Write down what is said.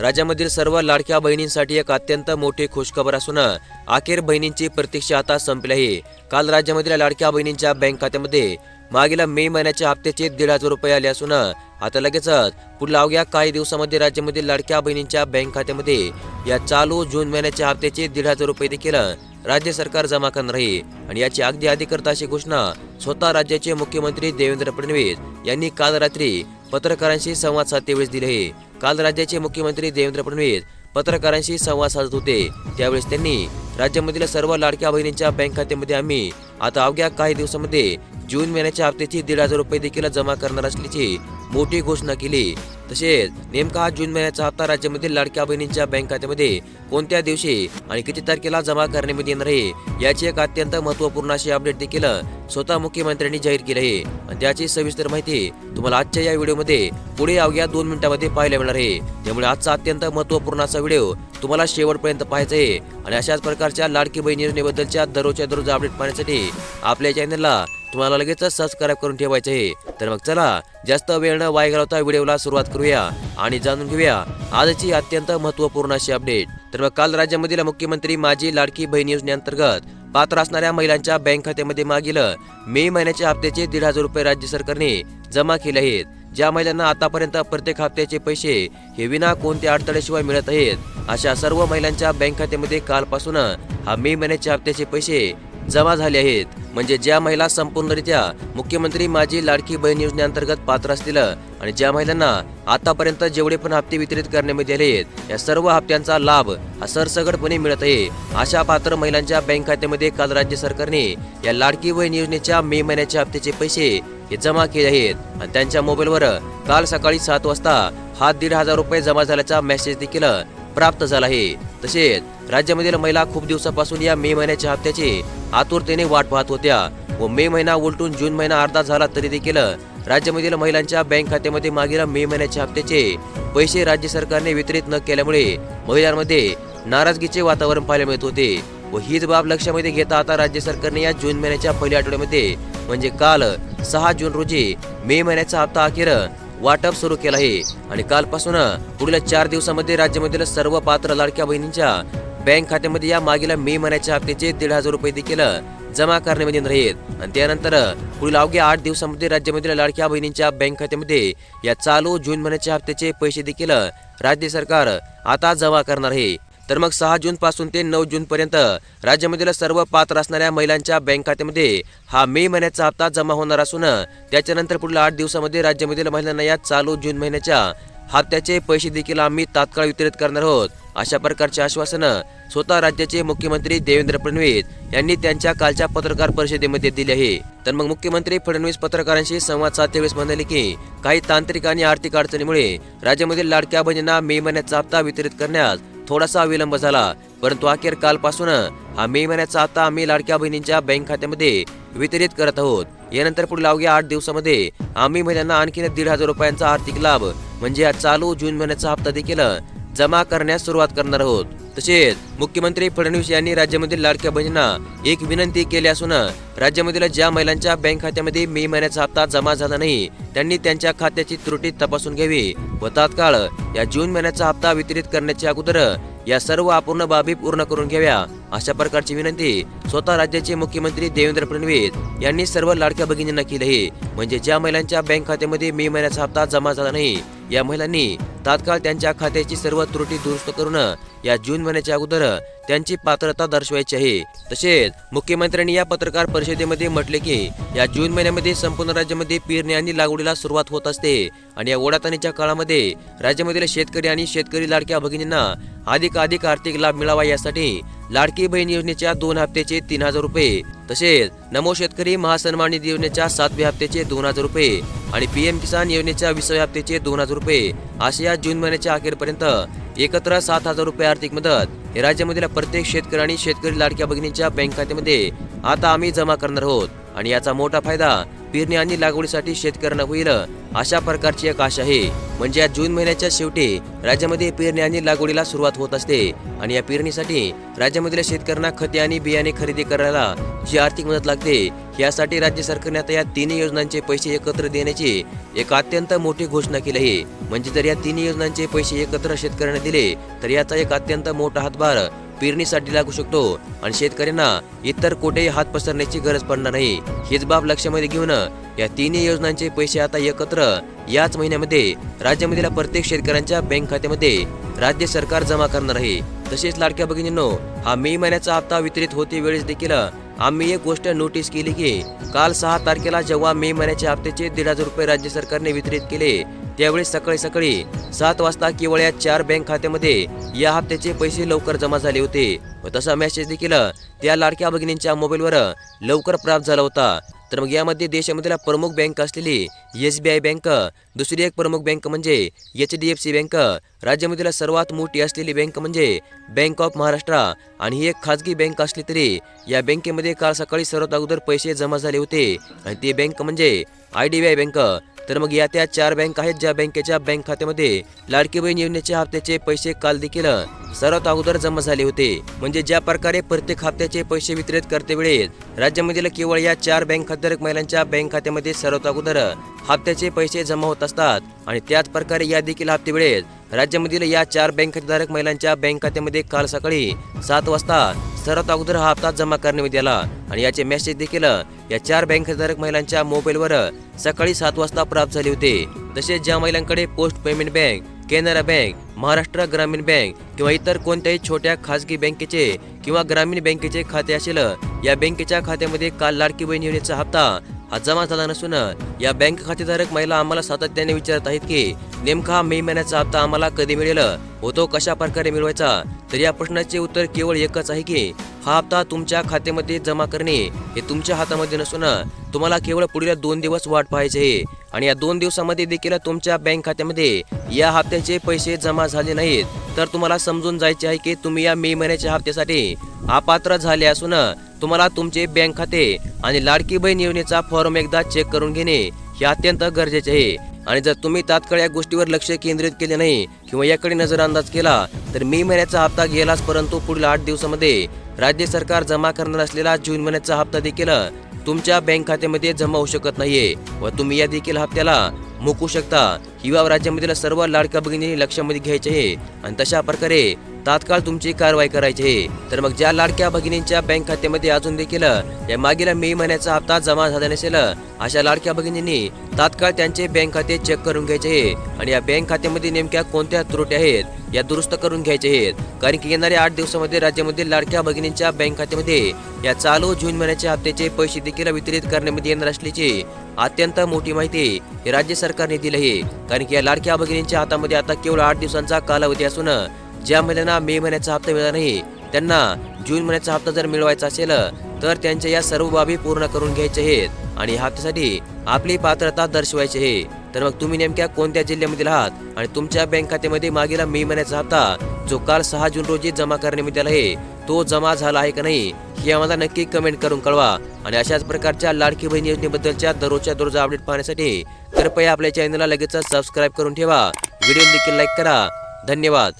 राज्यामधील सर्व लाडक्या बहिणींसाठी एक अत्यंत मोठी खुशखबर असून अखेर बहिणींची प्रतीक्षा आता संपली आहे. काल राज्यामधील लाडक्या बहिणींच्या बँक खात्यामध्ये मागील मे महिन्याच्या हप्त्याचे दीड हजार रुपये आले असून आता लगेचच पुढल्या अवघ्या काही दिवसामध्ये राज्यामधील लाडक्या बहिणींच्या बँक खात्यामध्ये या चालू जून महिन्याच्या हप्त्याचे दीड हजार रुपये देखील राज्य सरकार जमा करणार आहे. आणि याची अगदी अधिकृत अशी घोषणा स्वतः राज्याचे मुख्यमंत्री देवेंद्र फडणवीस यांनी काल रात्री पत्रकारांशी संवाद साधतेवेळेस दिले आहे. काल राज्याचे मुख्यमंत्री देवेंद्र फडणवीस पत्रकारांशी संवाद साधत होते. त्यावेळेस त्यांनी राज्यामधील सर्व लाडक्या बहिणींच्या बँक खात्यामध्ये आम्ही आता अवघ्या काही दिवसामध्ये जून महिन्याच्या हप्त्याची दीड हजार रुपये देखील जमा करणार असल्याची मोठी घोषणा केली. तसेच नेमका हा जून महिन्याचा हप्ता राज्यामधील लाडक्या बहिणींच्या बँक खात्यामध्ये कोणत्या दिवशी आणि किती तारखेला जमा करण्यात येणार आहे याची एक अत्यंत महत्त्वपूर्ण अशी अपडेट देखील स्वतः मुख्यमंत्र्यांनी जाहीर केली आहे. आणि त्याची सविस्तर माहिती तुम्हाला आजच्या या व्हिडिओमध्ये पुढे अवघ्या दोन मिनिटांमध्ये पाहायला मिळणार आहे. त्यामुळे आजचा अत्यंत महत्त्वपूर्ण असा व्हिडिओ तुम्हाला शेवटपर्यंत पाहायचा आहे. आणि अशाच प्रकारच्या लाडकी बहीण योजनेबद्दलच्या दररोजच्या दररोज अपडेट पाहण्यासाठी आपल्या चॅनलला तुम्हाला लगेचच सबस्क्राईब करून ठेवायचे आहे. तर मग चला जास्त वेळ न वाय घालवता व्हिडिओला सुरुवात करूया आणि जाणून घेऊया आजची अत्यंत महत्त्वपूर्ण अशी अपडेट तर मग काल राज्यामधील मुख्यमंत्री माझी लाडकी बहीण योजनेअंतर्गत पात्र असणाऱ्या महिलांच्या बँक खात्यामध्ये मागील मे महिन्याच्या हप्त्याचे दीड हजार रुपये राज्य सरकारने जमा केले आहेत. ज्या महिलांना आतापर्यंत प्रत्येक हप्त्याचे पैसे हे विना कोणत्या अडथळ्याशिवाय मिळत आहेत अशा सर्व महिलांच्या बँक खात्यामध्ये कालपासून हा मे महिन्याच्या हप्त्याचे पैसे जमा झाले आहेत. म्हणजे ज्या महिला संपूर्णरित्या मुख्यमंत्री माझी लाडकी बहीण योजनेअंतर्गत पात्र असतील आणि ज्या महिलांना आतापर्यंत जेवढे पण हप्ते वितरित करण्यामध्ये आले आहेत या सर्व हप्त्यांचा लाभ हा सरसगटपणे मिळत आहे. अशा पात्र महिलांच्या बँक खात्यामध्ये काल राज्य सरकारने या लाडकी बहीण योजनेच्या मे महिन्याच्या हप्त्याचे पैसे हे जमा केले आहेत. आणि त्यांच्या मोबाईलवर काल सकाळी सात वाजता हा दीड हजार रुपये जमा झाल्याचा मेसेज देखील प्राप्त झाला आहे. तसेच राज्यामधील महिला खूप दिवसापासून या मे महिन्याच्या हप्त्याची आतुरतेने वाट पाहत होत्या व मे महिना उलटून जून महिना अर्धा झाला तरी देखील राज्यामधील महिलांच्या बँक खात्यामध्ये मागील मे महिन्याच्या हप्त्याचे पैसे राज्य सरकारने वितरित न केल्यामुळे महिलांमध्ये नाराजगीचे वातावरण पाहायला मिळत होते व हीच बाब लक्षामध्ये घेता आता राज्य सरकारने या जून महिन्याच्या पहिल्या आठवड्यामध्ये म्हणजे काल सहा जून रोजी मे महिन्याचा हप्ता अखेर वाटप सुरू केलं आहे. आणि कालपासून पुढील चार दिवसामध्ये राज्यामधील सर्व पात्र लाडक्या बहिणींच्या बँक खात्यामध्ये या मागील मे महिन्याच्या हप्त्याचे दीड हजार रुपये देखील जमा करण्यामध्ये येणार आहेत. आणि त्यानंतर पुढील अवघ्या आठ दिवसामध्ये राज्यामधील लाडक्या बहिणींच्या बँक खात्यामध्ये या चालू जून महिन्याच्या हप्त्याचे पैसे देखील राज्य सरकार आता जमा करणार आहे. तर मग सहा जूनपासून ते नऊ जूनपर्यंत राज्यामधील सर्व पात्र असणाऱ्या महिलांच्या बँक खात्यामध्ये हा मे महिन्याचा हप्ता जमा होणार असून त्याच्यानंतर पुढील आठ दिवसामध्ये राज्यामधील महिलांना या चालू जून महिन्याच्या हप्त्याचे पैसे देखील आम्ही तात्काळ वितरित करणार आहोत. अशा प्रकारचे आश्वासन स्वतः राज्याचे मुख्यमंत्री देवेंद्र फडणवीस यांनी त्यांच्या कालच्या पत्रकार परिषदेमध्ये दिले आहे. तर मग मुख्यमंत्री फडणवीस पत्रकारांशी संवाद साधतेवेळेस म्हणाले की काही तांत्रिक आणि आर्थिक अडचणीमुळे राज्यामधील लाडक्या बहिणींना मे महिन्याचा हप्ता वितरित करण्यास थोडासा विलंब झाला परंतु अखेर कालपासून हा मे महिन्याचा आता आम्ही लाडक्या बहिणींच्या बँक खात्यामध्ये वितरित करत आहोत. यानंतर पुढील अवघ्या आठ दिवसामध्ये आम्ही महिलांना आणखीन दीड हजार रुपयांचा आर्थिक लाभ म्हणजे या चालू जून महिन्याचा हप्ता देखील जमा करण्यास सुरुवात करणार आहोत. तसेच मुख्यमंत्री फडणवीस यांनी राज्यामधील लाडक्या बहिणींना एक विनंती केली असून राज्यामधील ज्या महिलांच्या बँक खात्यामध्ये मे महिन्याचा हप्ता जमा झाला नाही त्यांनी त्यांच्या खात्याची त्रुटी तपासून घ्यावी व तात्काळ या जून महिन्याचा हप्ता वितरित करण्याच्या अगोदर या सर्व अपूर्ण बाबी पूर्ण करून घ्याव्या अशा प्रकारची विनंती स्वतः राज्याचे मुख्यमंत्री देवेंद्र फडणवीस यांनी सर्व लाडक्या भगिनींना केली आहे. म्हणजे ज्या महिलांच्या बँक खात्यामध्ये मे महिन्याचा हप्ता जमा झाला नाही या महिलांनी तात्काळ त्यांच्या खात्याची सर्व त्रुटी दुरुस्त करून या जून महिन्याच्या अगोदर त्यांची पात्रता दर्शवायची आहे. तसेच मुख्यमंत्र्यांनी या पत्रकार परिषदेमध्ये म्हटले की या जून महिन्यामध्ये संपूर्ण राज्यामध्ये पेरणी आणि लागवडीला सुरुवात होत असते आणि या ओढाताणीच्या काळामध्ये राज्यामधील शेतकरी आणि शेतकरी लाडक्या भगिनींना अधिकाधिक आर्थिक लाभ मिळावा यासाठी लाडकी बहीण योजनेच्या दोन हप्त्याचे तीन हजार रुपये. तसेच नमो शेतकरी महासन्मान निधी योजनेच्या सातव्या हप्त्याचे दोन हजार रुपये आणि पीएम किसान योजनेच्या विसाव्या हप्त्याचे दोन हजार रुपये असे या जून महिन्याच्या अखेरपर्यंत एकत्र सात हजार रुपये आर्थिक मदत हे राज्यामधील प्रत्येक शेतकरी आणि शेतकरी लाडक्या भगिनींच्या बँक खात्यामध्ये आता आम्ही जमा करणार आहोत. आणि याचा मोठा फायदा पेरणी आणि लागवडीसाठी शेतकऱ्यांना होईल. अशा प्रकारची एक आशा आहे. म्हणजे या जून महिन्याच्या शेवटी राज्यामध्ये पेरणी आणि लागवडीला सुरुवात होत असते. आणि या पेरणीसाठी राज्यामधील शेतकऱ्यांना खते आणि बियाणे खरेदी करायला जी आर्थिक मदत लागते यासाठी राज्य सरकारने आता या तिन्ही योजनांचे पैसे एकत्र देण्याची एक अत्यंत मोठी घोषणा केली आहे. म्हणजे जर या तिन्ही योजनांचे पैसे एकत्र शेतकऱ्यांना दिले तर याचा एक अत्यंत मोठा हातभार पेरणीसाठी लागू शकतो. आणि शेतकऱ्यांना इतर कुठेही हात पसरण्याची गरज पडणार नाही. हीच बाब लक्षामध्ये घेऊन या तिन्ही योजनांचे पैसे आता एकत्र याच महिन्यामध्ये राज्यामधील प्रत्येक शेतकऱ्यांच्या बँक खात्यामध्ये राज्य सरकार जमा करणार आहे. तसेच लाडक्या भगिनींनो हा मे महिन्याचा हप्ता वितरित होते वेळेस देखील आम्ही एक गोष्ट नोटीस केली की काल सहा तारखेला जेव्हा मे महिन्याच्या हप्त्याचे दीड हजार रुपये राज्य सरकारने वितरित केले त्यावेळी सकाळी सकाळी सात वाजता केवळ या चार बँक खात्यामध्ये या हप्त्याचे पैसे लवकर जमा झाले होते व तसा मेसेज देखील त्या लाडक्या भगिनींच्या मोबाईलवर लवकर प्राप्त झाला होता. तर मग यामध्ये देशामधील प्रमुख बँक असलेली एस बी आय बँक दुसरी एक प्रमुख बँक म्हणजे H D F C bank राज्यामधील सर्वात मोठी असलेली बँक म्हणजे बँक ऑफ महाराष्ट्र आणि ही एक खाजगी बँक असली तरी या बँकेमध्ये काल सकाळी सर्वात अगोदर पैसे जमा झाले होते आणि ती बँक म्हणजे I D B I bank. तर मग या त्या चार बँक आहेत ज्या बँकेच्या बँक खात्यामध्ये लाडकी बहीण योजनेच्या हप्त्याचे पैसे काल देखील सर्वात अगोदर जमा झाले होते. म्हणजे ज्या प्रकारे प्रत्येक हप्त्याचे पैसे वितरित करते वेळेस राज्यामधील केवळ या चार बँक खातेधारक महिलांच्या बँक खात्यामध्ये सर्वात अगोदर हप्त्याचे पैसे जमा होत असतात. आणि त्याच प्रकारे या देखील हप्ते वेळेस राज्यामधील या चार बँक खातेधारक महिलांच्या बँक खात्यामध्ये काल सकाळी सात वाजता सर्वात अगोदर हा हप्ता जमा करण्यात आला. आणि याचे मेसेज देखील या चार बँक खातेधारक महिलांच्या मोबाईलवर सकाळी सात वाजता प्राप्त झाले होते. तसेच ज्या महिलांकडे post payment bank Canara bank Maharashtra Gramin bank किंवा इतर कोणत्याही छोट्या खाजगी बँकेचे किंवा ग्रामीण बँकेचे खाते असेल या बँकेच्या खात्यामध्ये काल लाडकी बहीण योजनेचा हप्ता हा जमा झाला नसून या बँक खातेधारक महिला आम्हाला सातत्याने विचारत आहेत की नेमका हा मे महिन्याचा हप्ता आम्हाला कधी मिळेल? व तो कशा प्रकारे मिळवायचा? तर या प्रश्नाचे उत्तर केवळ एकच आहे की हा हप्ता तुमच्या खात्यामध्ये जमा करणे हे तुमच्या हातामध्ये नसून तुम्हाला केवळ पुढील दोन दिवस वाट पाहायचे आहे. आणि या दोन दिवसामध्ये देखील तुमच्या बँक खात्यामध्ये या हप्त्याचे पैसे जमा झाले नाहीत. तर तुम्हाला समजून जायचे आहे की तुम्ही या मे महिन्याच्या हप्त्यासाठी अपात्र झाले असून तुम्हाला तुमचे बँक खाते आणि लाडकी बहीण योजनेचा फॉर्म एकदा चेक करून घेणे हे अत्यंत गरजेचे आहे. आणि जर तुम्ही तात्काळ या गोष्टीवर लक्ष केंद्रित केले नाही किंवा याकडे नजरअंदाज केला तर मे महिन्याचा हप्ता गेलाच परंतु पुढील आठ दिवसामध्ये राज्य सरकार जमा करणार असलेला जून महिन्याचा हप्ता देखील तुमच्या बँक खात्यामध्ये जमा होऊ शकत नाहीये व तुम्ही या देखील हप्त्याला मुकू शकता. किंवा राज्यामधील सर्व लाडक्या भगिनी लक्षामध्ये घ्यायचे आहे. आणि तशा प्रकारे तात्काळ तुमची कारवाई करायची. आहे तर मग ज्या लाडक्या भगिनींच्या बँक खात्यामध्ये अजून देखील या मागील मे महिन्याचा हप्ता जमा झाला नसेल अशा लाडक्या भगिनींनी तात्काळ त्यांचे बँक खाते चेक करून घ्यायचे. आहे आणि या बँक खात्यामध्ये नेमक्या कोणत्या त्रुटी आहेत या दुरुस्त करून घ्यायचे. आहेत कारण की येणाऱ्या आठ दिवसामध्ये राज्यामधील लाडक्या भगिनींच्या बँक खात्यामध्ये या चालू जून महिन्याच्या हप्त्याचे पैसे देखील वितरित करण्यामध्ये येणार असल्याची अत्यंत मोठी माहिती हे राज्य सरकारने दिली आहे. कारण की या लाडक्या भगिनींच्या हातामध्ये आता केवळ आठ दिवसांचा कालावधी असून ज्या महिन्यांना मे महिन्याचा हप्ता मिळाला नाही त्यांना जून महिन्याचा हप्ता जर मिळवायचा असेल तर त्यांच्या या सर्व बाबी पूर्ण करून घ्यायचे आहेत आणि हप्त्यासाठी आपली पात्रता दर्शवायची आहे. तर मग तुम्ही नेमक्या कोणत्या जिल्ह्यामधील आहात आणि तुमच्या बँक खात्यामध्ये मागील मे महिन्याचा हप्ता जो काल सहा जून रोजी जमा करण्यात आला आहे तो जमा झाला आहे का नाही हे आम्हाला नक्की कमेंट करून कळवा. आणि अशाच प्रकारच्या लाडकी बहीण योजनेबद्दलच्या दररोजच्या दररोज अपडेट पाहण्यासाठी कृपया आपल्या चॅनलला लगेच सबस्क्राईब करून ठेवा. व्हिडिओ देखील लाईक करा. धन्यवाद.